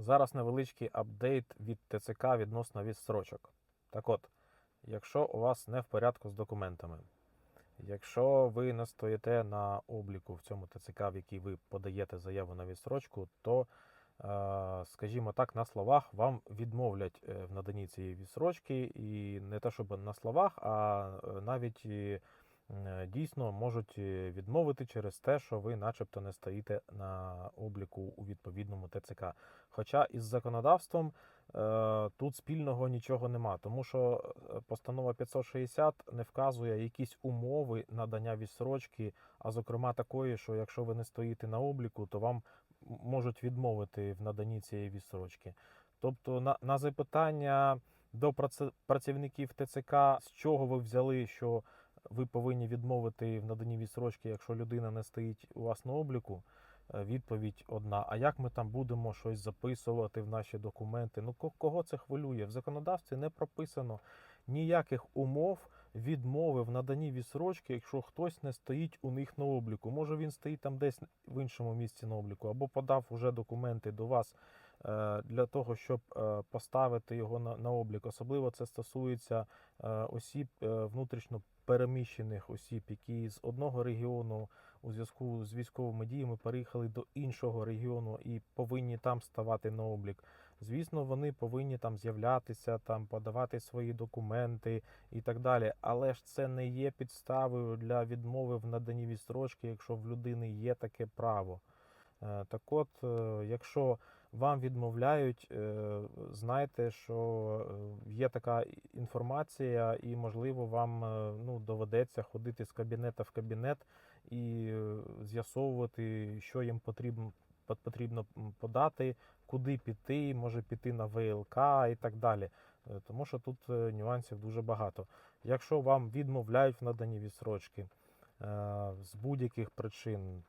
Зараз невеличкий апдейт від ТЦК відносно відстрочок. Так от, якщо у вас не в порядку з документами, якщо ви не стоїте на обліку в цьому ТЦК, в який ви подаєте заяву на відстрочку, то, е, скажімо так, на словах вам відмовлять е, в наданні цієї відстрочки, і не те, щоб на словах, а е, навіть дійсно можуть е, відмовити через те, що ви, начебто, не стоїте на обліку у відповідному ТЦК. Хоча із законодавством е, тут спільного нічого нема, тому що е, постанова 560 не вказує якісь умови надання відсрочки, а зокрема такої, що якщо ви не стоїте на обліку, то вам можуть відмовити в наданні цієї відсрочки. Тобто на, на запитання до працівників ТЦК, з чого ви взяли, що ви повинні відмовити в наданні відсрочки, якщо людина не стоїть у вас на обліку. Е, Відповідь одна. А як ми там будемо щось записувати в наші документи? Ну кого це хвилює? В законодавстві не прописано ніяких умов відмови в наданні відсрочки, якщо хтось не стоїть у них на обліку. Може він стоїть там десь в іншому місці на обліку, або подав уже документи до вас для того, щоб е, поставити його на, на облік. Особливо це стосується е, осіб е, внутрішньо переміщених осіб, які з одного регіону у зв'язку з військовими діями переїхали до іншого регіону і повинні там ставати на облік. Звісно, вони повинні там з'являтися, там подавати свої документи і так далі. Але ж це не є підставою для відмови в наданні відстрочки, якщо в людини є таке право. Е, Так от, е, якщо вам відмовляють, е, знайте, що є така інформація, і можливо вам ну, доведеться ходити з кабінета в кабінет і з'ясовувати, що їм потрібно потрібно подати, куди піти, може піти на ВЛК і так далі. Тому що тут нюансів дуже багато. Якщо вам відмовляють в наданні відсрочки з будь-яких причин,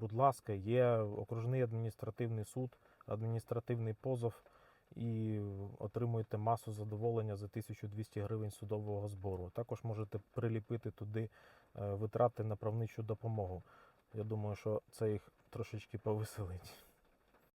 будь ласка, є окружний адміністративний суд, адміністративний позов і отримуєте масу задоволення за 1200 гривень судового збору. Також можете приліпити туди е, витрати на правничу допомогу. Я думаю, що це їх трошечки повеселить.